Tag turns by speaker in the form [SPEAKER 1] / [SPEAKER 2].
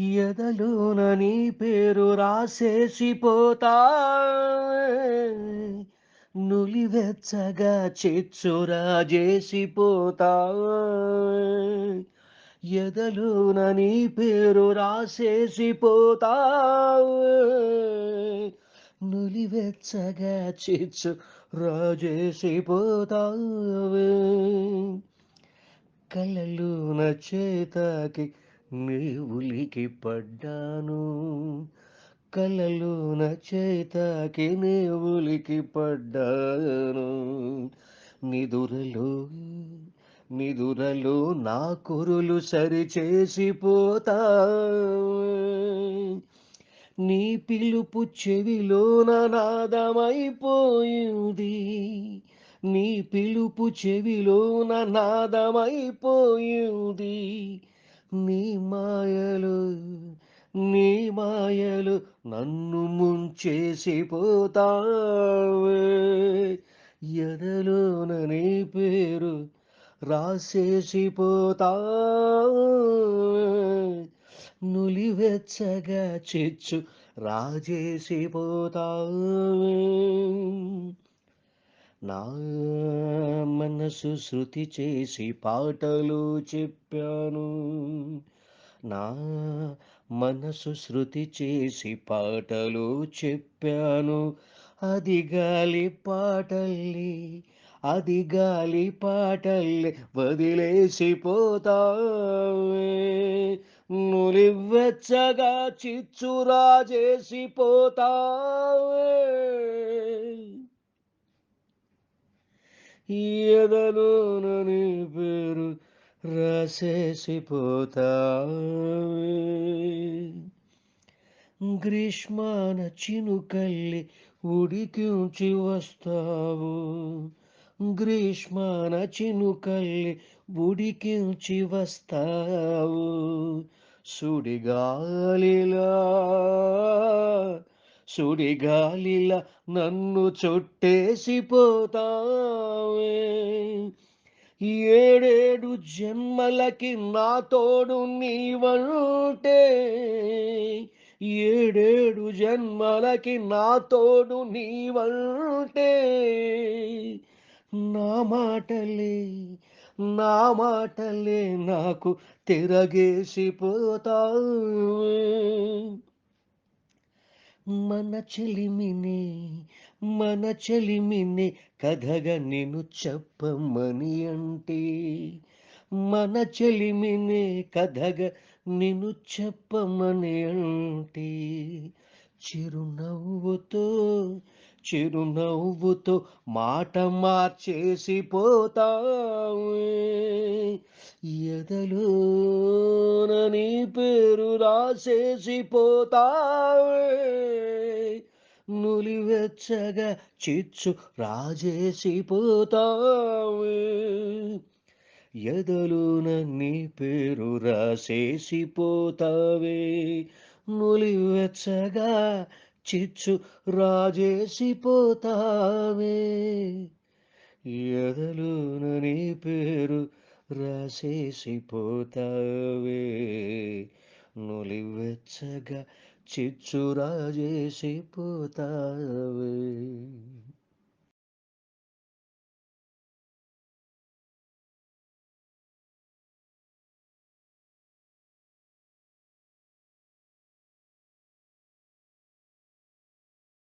[SPEAKER 1] ఎదలోన నీ పేరు రాసేసిపోతా. నులివెచ్చగా చిచ్చురా చేసిపోతా. ఎదలోన నీ పేరు రాసేసిపోతా. నులివెచ్చగా చిచ్చు రాజేసిపోతావే కలలోన చేతాకి ఉలికి పడ్డాను. కలలోన చేతాకి నీ ఉలికి పడ్డాను. నిదురలో నిదురలో నా కురులు సరిచేసిపోతా నీ పిలుపు చెవిలోన నాదమైపోయింది. నీ పిలుపు చెవిలోన నాదమైపోయింది. నీ మాయలు నీ మాయలు నన్ను ముంచేసిపోతావే ఎదలోన నీ పేరు రాసేసిపోతా నులివెచ్చగా చిచ్చు రాజేసిపోతావే నా మనసు శృతి చేసి పాటలు చెప్పాను. నా మనసు శృతి చేసి పాటలు చెప్పాను. అది గాలి పాటల్లి అది గాలి పాటల్లి వదిలేసిపోతావే. నులివెచ్చగా చిచ్చురా చేసిపోతావే ఈయదనని పేరు రాసేసిపోతావే. గ్రీష్మాన చినుకల్లి ఉడికించి వస్తావు. గ్రీష్మాన చినుకల్లి ఉడికించి వస్తావు. సుడిగాలిలా సుడిగాలిలా నన్ను చుట్టేసిపోతావే. ఏడేడు జన్మలకి నా తోడు నీవంటే ఏడేడు జన్మలకి నా తోడు నీవంటే. నా మాటలే నా మాటలే నాకు తిరగేసిపోతావు. మన చెలిమిని మన చెలిమిని కథగా నేను చెప్పమని అంటే మన చెలిమిని కథగా నేను చెప్పమని అంటే చిరునవ్వుతో చిరునవ్వుతో మాట మార్చేసిపోతావే ఎదలో నీ పేరు రాసేసిపోతావే. నులివెచ్చగా చిచ్చు రాజేసిపోతావే. ఎదలోన నీ పేరు రాసేసిపోతావే. నులివెచ్చగా చిచ్చు రాజేసిపోతావే. ఎదలోన నీ పేరు రాసేసిపోతావే. నులివెచ్చగా చిచ్చు రాజేసిపోతావే.